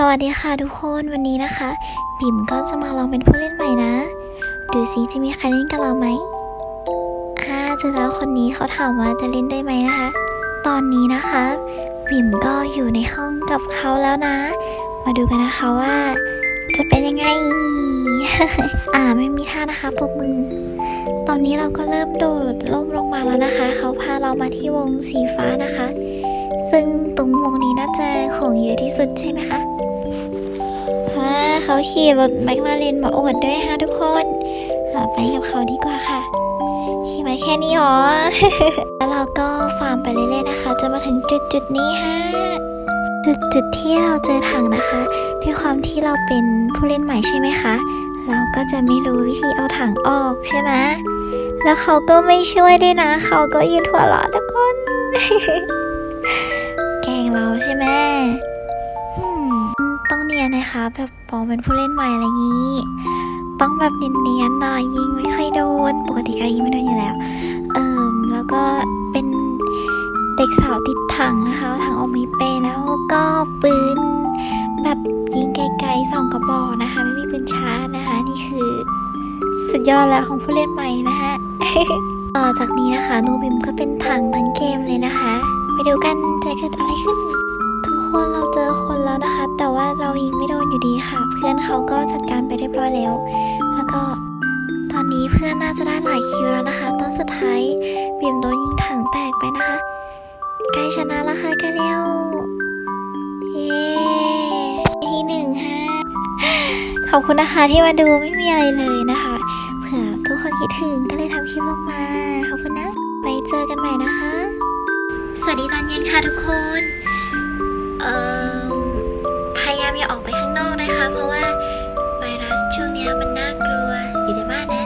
สวัสดีค่ะทุกคนวันนี้นะคะ บิ่มก็จะมาลองเป็นผู้เล่นใหม่นะ ดูซิจะมีใครเล่นกับเราไหมอ่าเจอแล้วคนนี้เขาถามว่าจะเล่นด้วยไหมนะคะ ตอนนี้นะคะ บิ่มก็อยู่ในห้องกับเขาแล้วนะ มาดูกันนะคะว่า จะเป็นยังไง อ่าไม่มีท่านะคะปรบมือ ตอนนี้เราก็เริ่มโดดล่มลงมาแล้วนะคะ เขาพาเรามาที่วงสีฟ้านะคะ ซึ่งตรงวงนี้น่าจะของเยอะที่สุดใช่ไหมคะ เขาขี่รถแมคลาเรนมาอวดด้วยฮะทุกคนไปกับเขาดีกว่าค่ะขี่มาแค่นี้หรอ แล้วเราก็ฟาร์มไปเรื่อยๆนะคะจนมาถึงจุดจุดนี้ฮะจุดจุดที่เราเจอถังนะคะ ด้วยความที่เราเป็นผู้เล่นใหม่ใช่ไหมคะ เราก็จะไม่รู้วิธีเอาถังออกใช่ไหมแล้วเขาก็ไม่ช่วยด้วยนะ เขาก็ยืนหัวเราะทุกคน แกงเราใช่ไหม นียนะคะแบบปอมเป็นผู้เล่นใหม่อะไรงี้ ต้องแบบเนียนๆหน่อยยิงไม่ค่อยโดน ปกติก็ยิงไม่โดนอยู่แล้ว เอิมแล้วก็เป็นเด็กสาวติดถังนะคะถังออกมีเปแล้วก็ปืนแบบยิงไกลๆสองกระบอกนะคะ ไม่มีปืนช้านะคะ นี่คือ สุดยอดแล้วของผู้เล่นใหม่นะคะต่อจากนี้นะคะนูบิมก็เป็นถังทั้งเกมเลยนะคะ ไปดูกันจะเกิดอะไรขึ้น คนเราเจอคนแล้วนะคะ แต่ว่าเรายิงไม่โดนอยู่ดีค่ะ เพื่อนเขาก็จัดการไปเรียบร้อยแล้ว แล้วก็ตอนนี้เพื่อนน่าจะได้หลายคิวแล้วนะคะ ตอนสุดท้ายบิมโดนยิงถังแตกไปนะคะ ใกล้ชนะแล้วค่ะใกล้เร็วเย้ที่หนึ่งฮะขอบคุณนะคะที่มาดูไม่มีอะไรเลยนะคะเผื่อทุกคนคิดถึงก็เลยทำคลิปลงมาขอบคุณนะไว้เจอกันใหม่นะคะ สวัสดีตอนเย็นค่ะทุกคน พยายามอย่าออกไปข้างนอกนะคะเพราะว่า